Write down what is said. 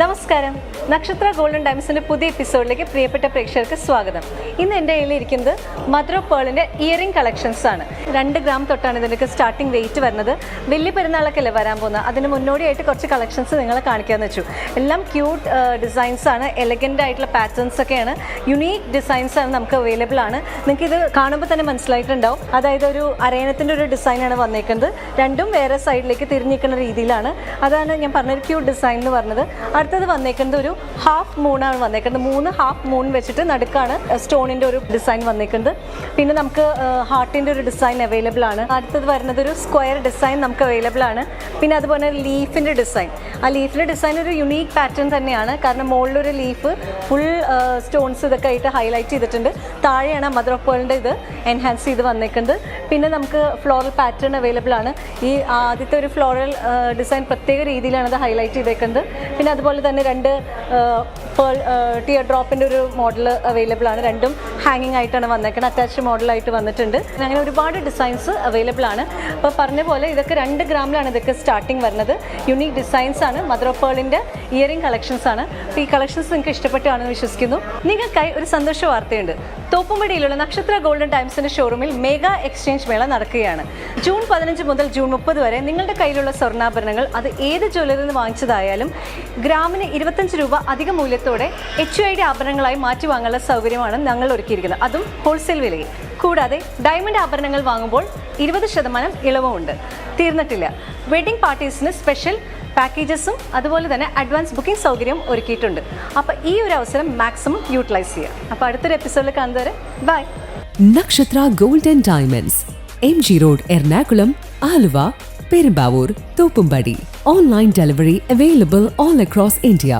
നമസ്കാരം. നക്ഷത്ര ഗോൾഡൻ ഡയമണ്ട്സിന്റെ പുതിയ എപ്പിസോഡിലേക്ക് പ്രിയപ്പെട്ട പ്രേക്ഷകർക്ക് സ്വാഗതം. ഇന്ന് എന്റെ മദർ ഓഫ് പേളിന്റെ ഇയറിംഗ് കളക്ഷൻസ് ആണ്. രണ്ട് ഗ്രാം തൊട്ടാണ് ഇതിനൊക്കെ സ്റ്റാർട്ടിംഗ് വെയിറ്റ് വരുന്നത്. വലിയ പെരുന്നാളൊക്കെ അല്ലേ വരാൻ പോകുന്നത്? അതിന് മുന്നോടിയായിട്ട് കുറച്ച് കളക്ഷൻസ് നിങ്ങളെ കാണിക്കാമെന്ന് വെച്ചു. എല്ലാം ക്യൂട്ട് ഡിസൈൻസ് ആണ്. എലഗന്റ് ആയിട്ടുള്ള പാറ്റേൺസ് ഒക്കെയാണ്. യുണീക്ക് ഡിസൈൻസ് ആണ് നമുക്ക് അവൈലബിൾ ആണ്. നിങ്ങൾക്ക് ഇത് കാണുമ്പോൾ തന്നെ മനസ്സിലായിട്ടുണ്ടാവും. അതായത് ഒരു അരയണത്തിന്റെ ഒരു ഡിസൈനാണ് വന്നേക്കുന്നത്. രണ്ടും വേറെ സൈഡിലേക്ക് തിരിഞ്ഞിരിക്കുന്ന രീതിയിലാണ്. അതാണ് ഞാൻ പറഞ്ഞൊരു ക്യൂട്ട് ഡിസൈൻ എന്ന് പറഞ്ഞത്. അടുത്തത് വന്നേക്കുന്നത് ഒരു ഹാഫ് മൂണാണ് വന്നേക്കുന്നത്. മൂന്ന് ഹാഫ് മൂൺ വെച്ചിട്ട് നടുക്കാണ് സ്റ്റോണിന്റെ ഒരു ഡിസൈൻ വന്നേക്കുന്നത്. പിന്നെ നമുക്ക് ഹാർട്ടിന്റെ ഒരു ഡിസൈൻ അവൈലബിൾ ആണ്. അടുത്തത് വരുന്നത് ഒരു സ്ക്വയർ ഡിസൈൻ നമുക്ക് അവൈലബിൾ ആണ്. പിന്നെ അതുപോലെ ലീഫിന്റെ ഡിസൈൻ ആ ലീഫിന്റെ ഡിസൈൻ ഒരു യുണീക്ക് പാറ്റേൺ തന്നെയാണ്. കാരണം മുകളിലൊരു ലീഫ് ഫുൾ സ്റ്റോൺസ് ഇതൊക്കെ ആയിട്ട് ഹൈലൈറ്റ് ചെയ്തിട്ടുണ്ട്. താഴെയാണ് മദർ ഓഫ് പേളിന്റെ ഇത് എൻഹാൻസ് ചെയ്ത് വന്നേക്കുന്നത്. പിന്നെ നമുക്ക് ഫ്ലോറൽ പാറ്റേൺ അവൈലബിൾ ആണ്. ഈ ആദ്യത്തെ ഒരു ഫ്ലോറൽ ഡിസൈൻ പ്രത്യേക രീതിയിലാണ് അത് ഹൈലൈറ്റ് ചെയ്തേക്കുന്നത്. പിന്നെ അതുപോലെ തന്നെ രണ്ട് പേൾ ടിയർ ഡ്രോപ്പിന്റെ ഒരു മോഡൽ അവൈലബിൾ ആണ്. രണ്ടും ഹാങ്ങിങ് ആയിട്ടാണ് വന്നേക്കുന്നത് അറ്റാച്ച് മോഡലായിട്ട് വന്നിട്ടുണ്ട്. അങ്ങനെ ഒരുപാട് ഡിസൈൻസ് അവൈലബിൾ ആണ്. അപ്പോൾ പറഞ്ഞ പോലെ ഇതൊക്കെ രണ്ട് ഗ്രാമിലാണ് ഇതൊക്കെ സ്റ്റാർട്ടിങ് വരുന്നത്. യുണീക്ക് ഡിസൈൻസ് ആണ്. മദർ ഓഫ് പേളിന്റെ ഇയറിംഗ് കളക്ഷൻസ് ആണ്. ഈ കളക്ഷൻസ് നിങ്ങൾക്ക് ഇഷ്ടപ്പെട്ടാണെന്ന് വിശ്വസിക്കുന്നു. നിങ്ങൾക്കായി ഒരു സന്തോഷ വാർത്തയുണ്ട്. തോപ്പുംപടിയിലുള്ള നക്ഷത്ര ഗോൾഡൻ ടൈംസിന്റെ ഷോറൂമിൽ മെഗാ എക്സ്ചേഞ്ച് മേള നടക്കുകയാണ്. ജൂൺ പതിനഞ്ച് മുതൽ ജൂൺ മുപ്പത് വരെ നിങ്ങളുടെ കയ്യിലുള്ള സ്വർണാഭരണങ്ങൾ അത് ഏത് ജ്വല്ലറിയിൽ നിന്ന് വാങ്ങിച്ചതായാലും ഗ്രാമിന് ഇരുപത്തഞ്ച് രൂപ അധിക മൂല്യത്തോടെ എച്ച് ഐ ഡി ആഭരണങ്ങളായി മാറ്റി വാങ്ങാനുള്ള സൗകര്യമാണ് ഞങ്ങൾ ഒരുക്കിയിരിക്കുന്നത്. അതും ഹോൾസെയിൽ വിലയിൽ. കൂടാതെ ഡയമണ്ട് ആഭരണങ്ങൾ വാങ്ങുമ്പോൾ ഇരുപത് ശതമാനം ഇളവുമുണ്ട്. തീർന്നിട്ടില്ല. വെഡിംഗ് പാർട്ടീസിന് സ്പെഷ്യൽ പാക്കേജസും അതുപോലെ തന്നെ അഡ്വാൻസ് ബുക്കിംഗ് സൗകര്യം ഒരുക്കിയിട്ടുണ്ട് അപ്പോൾ ഈ ഒരു അവസരം മാക്സിമം യൂട്ടിലൈസ് ചെയ്യുക അപ്പോൾ അടുത്തൊരു എപ്പിസോഡിൽ കാണുന്നവരെ bye Nakshatra Gold and Diamonds, MG Road, Ernakulam, Aluva, Perumbavoor, Thoppambadi. Online delivery available all across India.